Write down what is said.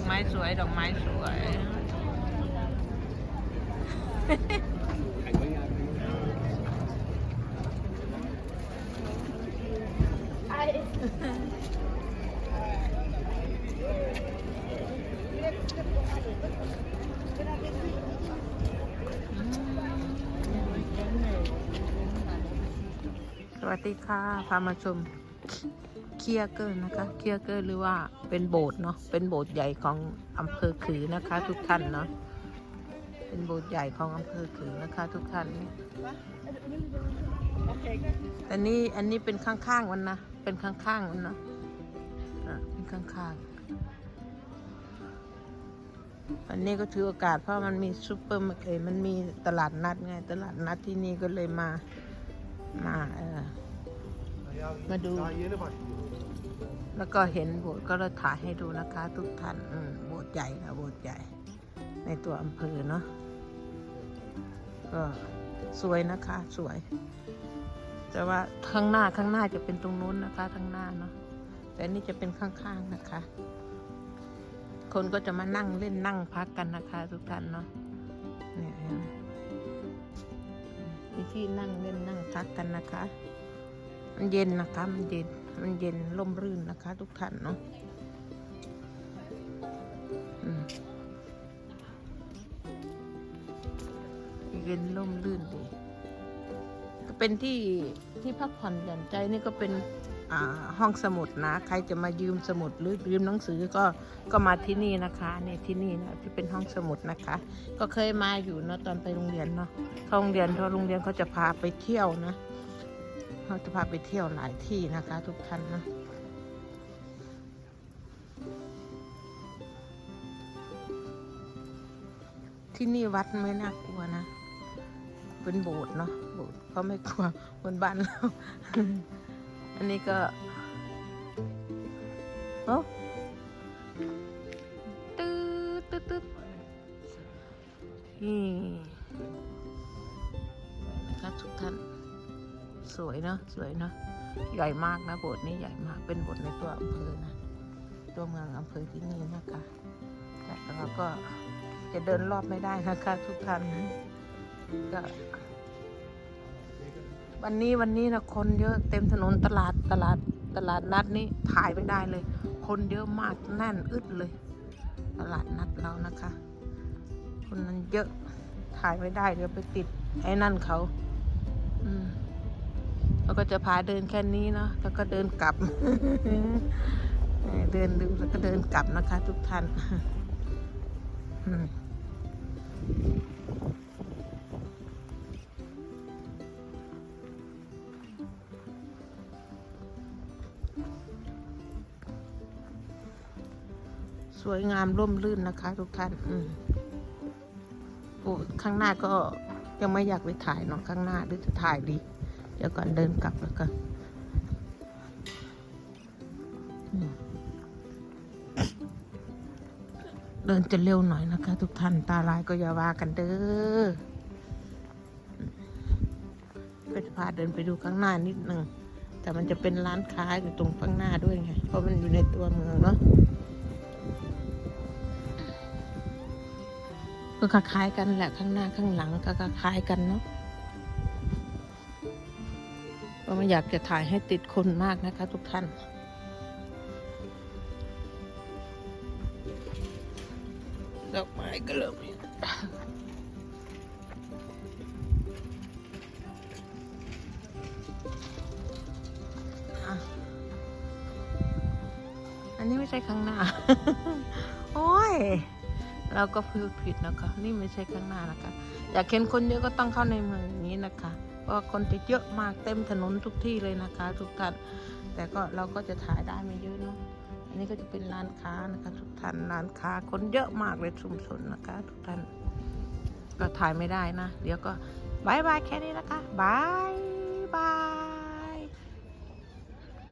อกไม้สวย ดอกไม้สวย สวัสดีค่ะ พามาชม เคียเกอร์นะคะ เคียเกอร์หรือว่าเป็นโบสถ์เนาะ เป็นโบสถ์ใหญ่ของอำเภอขือนะคะ ทุกท่านเนาะ เป็นโบสถ์ใหญ่ของอำเภอขือนะคะ ทุกท่านอันนี้อันนี้เป็นข้างๆมันนะ เป็นข้างๆมันเนาะอะเป็นข้างๆอันนี้ก็ถือโอกาสเพราะมันมีซูเปอร์มาร์เก็ตมันมีตลาดนัดไง ตลาดนัดที่นี่ก็เลยมา มาเออ มาดู แล้วก็เห็นโบสถ์ก็เลยถ่ายให้ดูนะคะ ทุกท่านอืโบสถ์ใหญ่ค่ะโบสถ์ใหญ่ ในตัวอำเภอเนาะก็สวยนะคะสวย แต่ว่าข้างหน้าข้างหน้าจะเป็นตรงนู้นนะคะข้างหน้าเนาะแต่นี่จะเป็นข้างๆนะคะ คนก็จะมานั่งเล่นนั่งพักกันนะคะ ทุกท่านเนาะเนี่ยเห็นไหมที่นั่งเล่นนั่งพักกันนะคะ มันเย็นนะคะ มันเย็น มันเย็นร่มรื่นนะคะ ทุกท่านเนาะอืมเย็นร่มรื่นดีก็เป็นที่ที่พักผ่อนหย่อนใจนี่ก็เป็นอ่าห้องสมุดนะ ใครจะมายืมสมุดหรือยืมหนังสือก็ก็มาที่นี่นะคะเนี่ยที่นี่นะที่เป็นห้องสมุดนะคะ ก็เคยมาอยู่เนาะตอนไปโรงเรียนเนาะเข้าโรงเรียนเพราะโรงเรียนเขาจะพาไปเที่ยวนะ เราจะพาไปเที่ยวหลายที่นะคะ ทุกท่านนะที่นี่วัดไม่น่ากลัวนะเป็นโบสถ์เนาะโบสถ์เขาไม่กลัวบนบ้านเราอันนี้ก็โอ้ตืดตืดตืดนี่นะคะทุกท่าน สวยเนาะสวยเนาะใหญ่มากนะโบสถ์นี้ใหญ่มากเป็นโบสถ์ในตัวอำเภอนะตัวเมืองอำเภอที่นี่นะคะแต่เราก็จะเดินรอบไม่ได้นะคะทุกท่านก็วันนี้วันนี้นะคนเยอะเต็มถนนตลาดตลาดตลาดนัดนี้ถ่ายไม่ได้เลย คนเยอะมากแน่นอึดเลย ตลาดนัดเรานะคะ คนนั้นเยอะถ่ายไม่ได้เดี๋ยวไปติดไอ้นั่นเขา อืม เราก็จะพาเดินแค่นี้เนาะแล้วก็เดินกลับ เดินดูแล้วก็เดินกลับนะคะ ทุกท่านสวยงามร่มรื่นนะคะ ทุกท่านอืมโอ้ข้างหน้าก็ยังไม่อยากไปถ่ายเนาะข้างหน้าหรือจะถ่ายดี เดี๋ยวก่อนเดินกลับแล้วกันเดินจะเร็วหน่อยนะคะ ทุกท่านตาลายก็อย่าว่ากันเด้อก็จะพาเดินไปดูข้างหน้านิดหนึ่งแต่มันจะเป็นร้านค้าอยู่ตรงข้างหน้าด้วยไง เพราะมันอยู่ในตัวเมืองเนาะก็คล้ายกันแหละข้างหน้าข้างหลังก็คล้ายกันเนาะ ก็ไม่อยากจะถ่ายให้ติดคนมากนะคะทุกท่าน ดอกไม้ก็เริ่มเห็นอะอันนี้ไม่ใช่ข้างหน้า โอ้ย เราก็พูดผิดนะคะ นี่ไม่ใช่ข้างหน้านะคะ อยากเห็นคนเยอะก็ต้องเข้าในเมืองอย่างนี้นะคะ เพราะว่าคนจะเยอะมากเต็มถนนทุกที่เลยนะคะ ทุกท่าน แต่ก็เราก็จะถ่ายได้ไม่เยอะเนาะ อันนี้ก็จะเป็นร้านค้านะคะทุกท่าน ร้านค้าคนเยอะมากเลยชุมชนนะคะ ทุกท่าน ก็ถ่ายไม่ได้นะ เดี๋ยวก็บายบายแค่นี้นะคะบายบาย